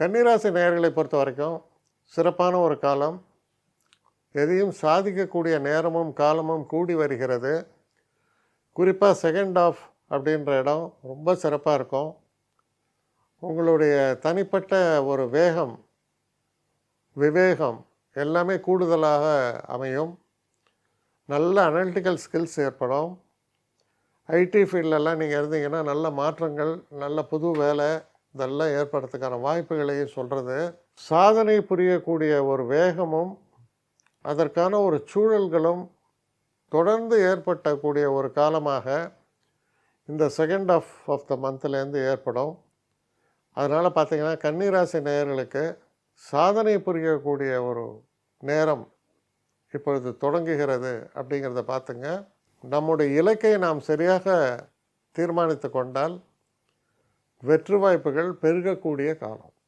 கன்னிராசி நேர்களை பொறுத்த வரைக்கும் சிறப்பான ஒரு காலம். எதையும் சாதிக்கக்கூடிய நேரமும் காலமும் கூடி வருகிறது. குறிப்பாக செகண்ட் ஆஃப் அப்படின்ற இடம் ரொம்ப சிறப்பாக இருக்கும். உங்களுடைய தனிப்பட்ட ஒரு வேகம் விவேகம் எல்லாமே கூடுதலாக அமையும். நல்ல அனலிட்டிக்கல் ஸ்கில்ஸ் ஏற்படும். ஐடி ஃபீல்டெல்லாம் நீங்கள் இருந்தீங்கன்னா நல்ல மாற்றங்கள் நல்ல புது வேலை இதெல்லாம் ஏற்படுறதுக்கான வாய்ப்புகளையும் சொல்கிறது சாதனை புரியக்கூடிய ஒரு வேகமும் அதற்கான ஒரு சூழல்களும் தொடர்ந்து ஏற்பட்டக்கூடிய ஒரு காலமாக இந்த செகண்ட் ஆஃப் ஆஃப் த மந்த்லேருந்து ஏற்படும். அதனால் பார்த்திங்கன்னா கன்னிராசி நேயர்களுக்கு சாதனை புரியக்கூடிய ஒரு நேரம் இப்பொழுது தொடங்குகிறது அப்படிங்கிறத பார்த்துங்க நம்முடைய இலக்கை நாம் சரியாக தீர்மானித்து கொண்டால் வெற்று வாய்ப்புகள் பெருகக்கூடிய காலம்.